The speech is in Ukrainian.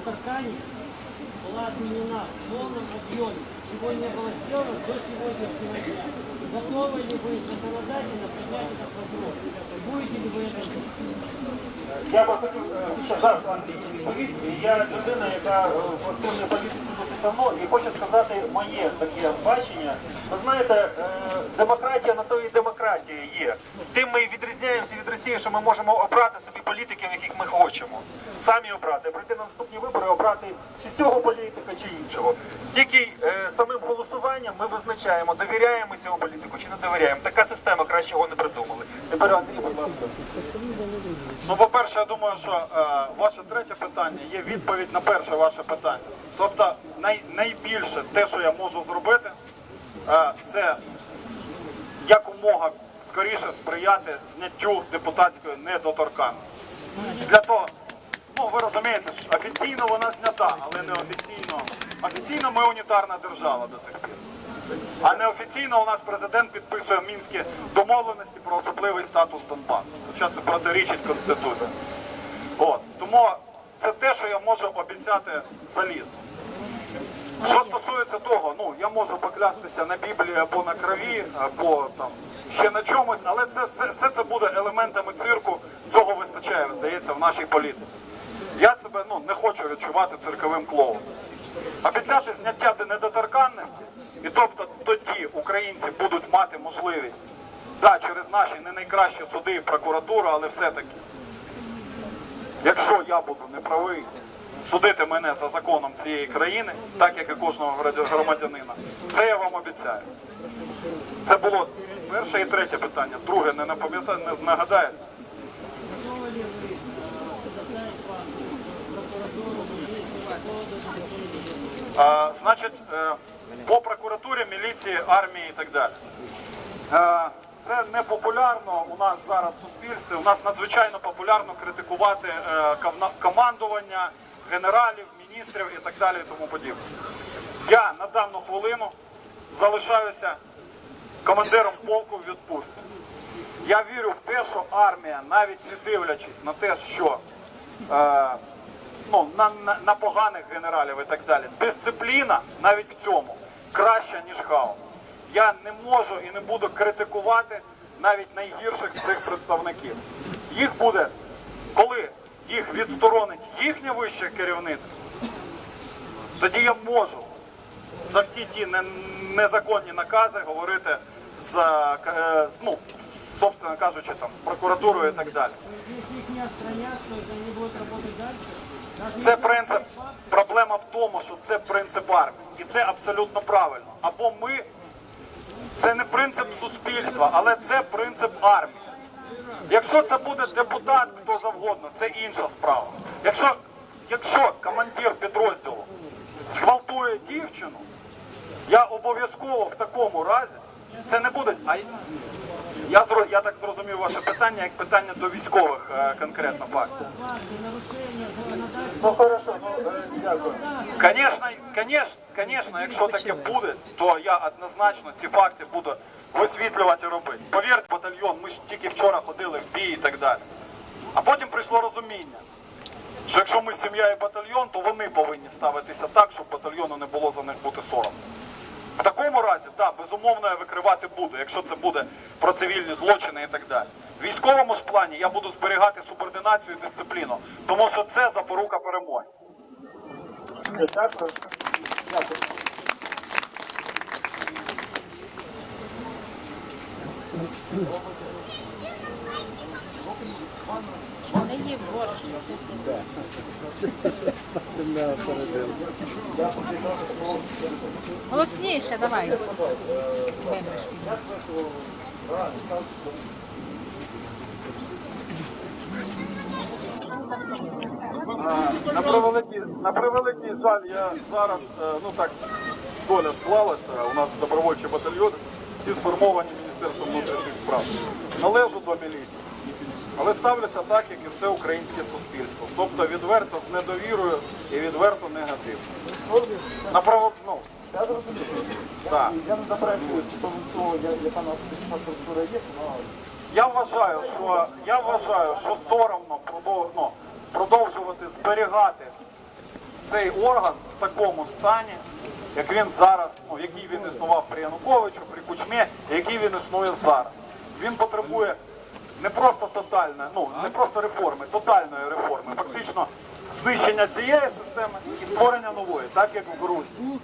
ткани была отменена в полном объеме. Чего не было сделано до сегодняшнего дня. Готовы ли вы законодательно принять этот вопрос? Будете ли вы это делать? Я би хотів е, зараз вам відповісти. Я людина, яка е, в активній політиці досить давно, і хочу сказати моє таке бачення. Ви знаєте, е, демократія на то і демократія є. Тим ми і відрізняємося від Росії, що ми можемо обрати собі політиків, яких ми хочемо. Самі обрати, наступні вибори, обрати чи цього політика, чи іншого. Тільки е, самим голосуванням ми визначаємо, довіряємо цього політику чи не довіряємо. Така система кращого не придумали. Тепер Андрій, будь ласка. Ну, по-перше, я думаю, що е, ваше третє питання є відповідь на перше ваше питання. Тобто, най, найбільше те, що я можу зробити, е, це якомога скоріше сприяти зняттю депутатської недоторканності. Для того, ну ви розумієте, що офіційно вона знята, але не офіційно. Офіційно ми унітарна держава до сих пір. А неофіційно у нас президент підписує мінські домовленості про особливий статус Донбасу. Хоча це протирічить Конституції. От. Тому це те, що я можу обіцяти залізно. Що стосується того, ну я можу поклястися на Біблії або на крові, або там ще на чомусь, але це все це буде елементами цирку. Цього вистачає, здається, в нашій політиці. Я себе ну не хочу відчувати цирковим клоуном. Обіцяти зняття недоторканності, і тобто тоді українці будуть мати можливість, да, через наші не найкращі суди і прокуратуру, але все-таки, якщо я буду неправий, судити мене за законом цієї країни, так як і кожного громадянина, це я вам обіцяю. Це було перше і третє питання. Друге, не не нагадаєте? Готовы ли вы предоставить вам прокуратуру, А, значить, е, по прокуратурі, міліції, армії і так далі. Е, Це не популярно у нас зараз в суспільстві. У нас надзвичайно популярно критикувати е, командування, генералів, міністрів і так далі і тому подібне. Я на дану хвилину залишаюся командиром полку в відпустці. Я вірю в те, що армія, навіть не дивлячись на те, що е, ну, на, на, на поганих генералів і так далі. Дисципліна навіть в цьому краща, ніж хаос. Я не можу і не буду критикувати навіть найгірших цих представників. Їх буде, коли їх відсторонить їхнє вище керівництво, тоді я можу за всі ті незаконні накази говорити з, е, ну, собственно кажучи, там, з прокуратурою і так далі. Если их не то это они будут работать дальше. Даже Це принцип. Проблема в тому, що це принцип армії. І це абсолютно правильно. Або ми, це не принцип суспільства, але це принцип армії. Якщо це буде депутат, хто завгодно, це інша справа. Якщо, якщо командир підрозділу зґвалтує дівчину, я обов'язково в такому разі це не буде. А я, я так зрозумів ваше питання як питання до військових е, конкретно фактів. факты Ну хорошо, ну е, дякую. Конечно, конечно, конечно, якщо таке буде, то я однозначно ці факти буду висвітлювати і робити. Повірте, батальйон, ми ж тільки вчора ходили в бій і так далі. А потім прийшло розуміння, що якщо ми сім'я і батальйон, то вони повинні ставитися так, щоб батальйону не було за них бути соромно. В такому разі, так, безумовно, я викривати буду, якщо це буде про цивільні злочини і так далі. В військовому ж плані я буду зберігати субординацію і дисципліну, тому що це запорука перемоги. Дякую. Дякую. Голосніше, давай. На превеликий, на превеликий жаль, я зараз, е, ну так, доля склалася, у нас добровольчий батальйон, всі сформовані Міністерством внутрішніх справ. Належу до міліції. Але ставлюся так, як і все українське суспільство. Тобто відверто з недовірою і відверто негативно. На право, ну, Я зрозумів. так. Я не заперечую того, яка у нас інфраструктура є, Я вважаю, що я вважаю, що соромно продов- ну, продовжувати зберігати цей орган в такому стані, як він зараз, ну який він існував при Януковичу, при Кучмі, який він існує зараз. Він потребує не просто тотальної, ну не просто реформи, тотальної реформи, фактично знищення цієї системи і створення нової, так як в Грузії.